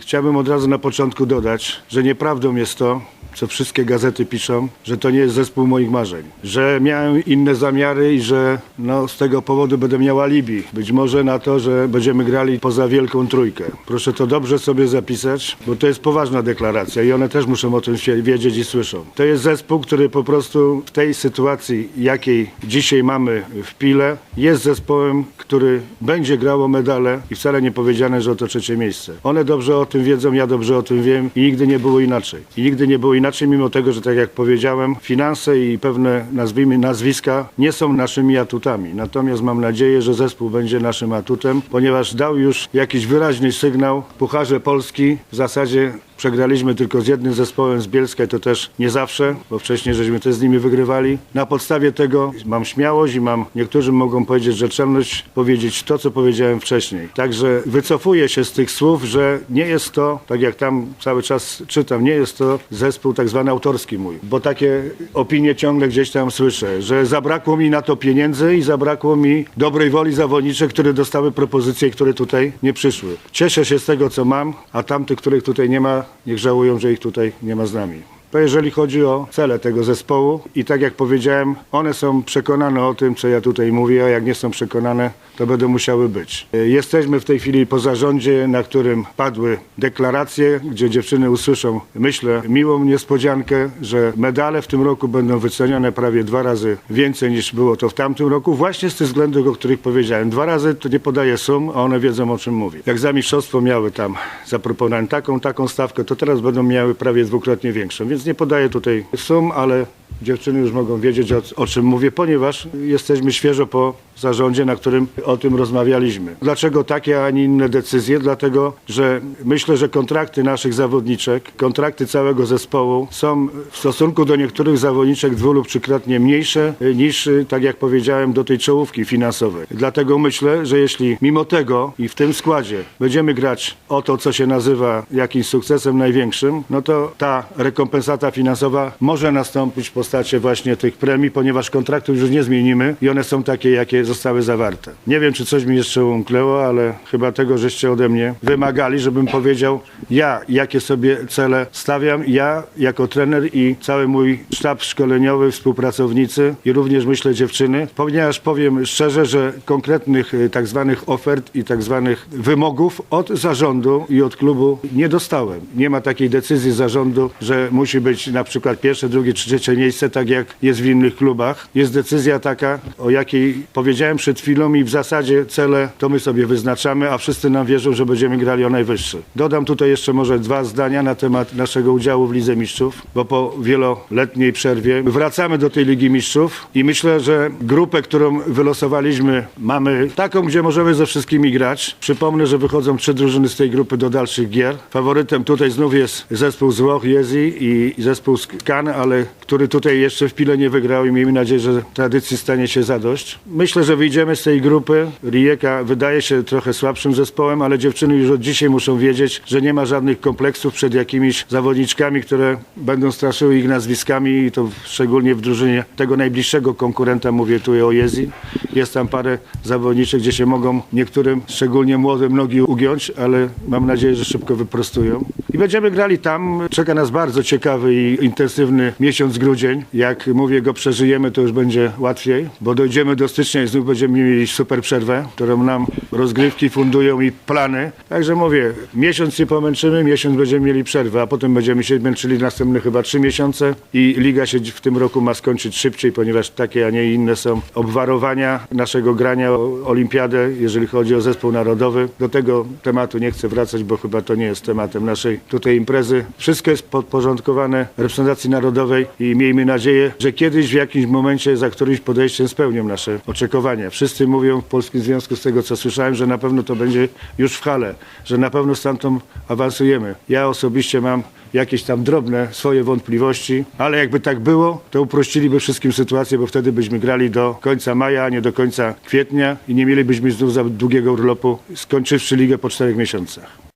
Chciałbym od razu na początku dodać, że nieprawdą jest to, co wszystkie gazety piszą, że to nie jest zespół moich marzeń, że miałem inne zamiary i że no, z tego powodu będę miał alibi. Być może na to, że będziemy grali poza wielką trójkę. Proszę to dobrze sobie zapisać, bo to jest poważna deklaracja i one też muszą o tym się wiedzieć i słyszą. To jest zespół, który po prostu w tej sytuacji, jakiej dzisiaj mamy w Pile, jest zespołem, który będzie grał o medale i wcale nie powiedziane, że o to trzecie miejsce. One dobrze o tym wiedzą, ja dobrze o tym wiem i nigdy nie było inaczej. I nigdy nie było inaczej, mimo tego, że tak jak powiedziałem, finanse i pewne nazwijmy nazwiska nie są naszymi atutami. Natomiast mam nadzieję, że zespół będzie naszym atutem, ponieważ dał już jakiś wyraźny sygnał Pucharze Polski. W zasadzie Przegraliśmy tylko z jednym zespołem z Bielska i to też nie zawsze, bo wcześniej żeśmy też z nimi wygrywali. Na podstawie tego mam śmiałość i mam, niektórzy mogą powiedzieć rzetelność, powiedzieć to, co powiedziałem wcześniej. Także wycofuję się z tych słów, że nie jest to, tak jak tam cały czas czytam, nie jest to zespół tak zwany autorski mój, bo takie opinie ciągle gdzieś tam słyszę, że zabrakło mi na to pieniędzy i zabrakło mi dobrej woli zawodniczych, które dostały propozycje, które tutaj nie przyszły. Cieszę się z tego, co mam, a tamtych, których tutaj nie ma, niech żałują, że ich tutaj nie ma z nami. To jeżeli chodzi o cele tego zespołu i tak jak powiedziałem, one są przekonane o tym, co ja tutaj mówię, a jak nie są przekonane, to będą musiały być. Jesteśmy w tej chwili po zarządzie, na którym padły deklaracje, gdzie dziewczyny usłyszą, myślę, miłą niespodziankę, że medale w tym roku będą wycenione prawie dwa razy więcej niż było to w tamtym roku, właśnie z tych względów, o których powiedziałem. Dwa razy to nie podaję sum, a one wiedzą o czym mówię. Jak za mistrzostwo miały tam, zaproponowałem taką, taką stawkę, to teraz będą miały prawie dwukrotnie większą, więc nie podaję tutaj sum, ale dziewczyny już mogą wiedzieć o, o czym mówię, ponieważ jesteśmy świeżo po zarządzie, na którym o tym rozmawialiśmy. Dlaczego takie, a nie inne decyzje? Dlatego, że myślę, że kontrakty naszych zawodniczek, kontrakty całego zespołu są w stosunku do niektórych zawodniczek dwu lub trzykrotnie mniejsze y, niż, y, tak jak powiedziałem, do tej czołówki finansowej. Dlatego myślę, że jeśli mimo tego i w tym składzie będziemy grać o to, co się nazywa jakimś sukcesem największym, no to ta rekompensata finansowa może nastąpić w postaci właśnie tych premii, ponieważ kontraktów już nie zmienimy i one są takie, jakie zostały zawarte. Nie wiem, czy coś mi jeszcze umknęło, ale chyba tego, żeście ode mnie wymagali, żebym powiedział ja, jakie sobie cele stawiam, ja jako trener i cały mój sztab szkoleniowy, współpracownicy i również myślę dziewczyny, ponieważ powiem szczerze, że konkretnych y, tak zwanych ofert i tak zwanych wymogów od zarządu i od klubu nie dostałem. Nie ma takiej decyzji zarządu, że musi być na przykład pierwsze, drugie czy trzecie miejsce, tak jak jest w innych klubach. Jest decyzja taka, o jakiej powiedziałem przed chwilą i w zasadzie cele to my sobie wyznaczamy, a wszyscy nam wierzą, że będziemy grali o najwyższy. Dodam tutaj jeszcze może dwa zdania na temat naszego udziału w Lidze Mistrzów, bo po wieloletniej przerwie wracamy do tej Ligi Mistrzów i myślę, że grupę, którą wylosowaliśmy, mamy taką, gdzie możemy ze wszystkimi grać. Przypomnę, że wychodzą trzy drużyny z tej grupy do dalszych gier. Faworytem tutaj znów jest zespół z Włoch, Jezi i zespół z Cannes, ale który tutaj jeszcze w Pile nie wygrał i miejmy nadzieję, że tradycji stanie się zadość. Myślę, że wyjdziemy z tej grupy. Rijeka wydaje się trochę słabszym zespołem, ale dziewczyny już od dzisiaj muszą wiedzieć, że nie ma żadnych kompleksów przed jakimiś zawodniczkami, które będą straszyły ich nazwiskami i to szczególnie w drużynie tego najbliższego konkurenta, mówię tu o Jezi. Jest tam parę zawodniczek, gdzie się mogą niektórym, szczególnie młodym, nogi ugiąć, ale mam nadzieję, że szybko wyprostują. I będziemy grali tam. Czeka nas bardzo ciekawy i intensywny miesiąc grudzień. Jak mówię, go przeżyjemy, to już będzie łatwiej, bo dojdziemy do stycznia i znów będziemy mieli super przerwę, którą nam rozgrywki fundują i plany. Także mówię, miesiąc się pomęczymy, miesiąc będziemy mieli przerwę, a potem będziemy się męczyli następne chyba trzy miesiące i liga się w tym roku ma skończyć szybciej, ponieważ takie, a nie inne są obwarowania naszego grania o olimpiadę, jeżeli chodzi o zespół narodowy. Do tego tematu nie chcę wracać, bo chyba to nie jest tematem naszej tutaj imprezy. Wszystko jest podporządkowane reprezentacji narodowej i miejmy nadzieję, że kiedyś w jakimś momencie za którymś podejściem spełnią nasze oczekiwania. Wszyscy mówią w Polskim Związku z tego, co słyszałem, że na pewno to będzie już w hale, że na pewno stamtąd awansujemy. Ja osobiście mam jakieś tam drobne swoje wątpliwości, ale jakby tak było, to uprościliby wszystkim sytuację, bo wtedy byśmy grali do końca maja, a nie do końca kwietnia i nie mielibyśmy znów za długiego urlopu, skończywszy ligę po czterech miesiącach.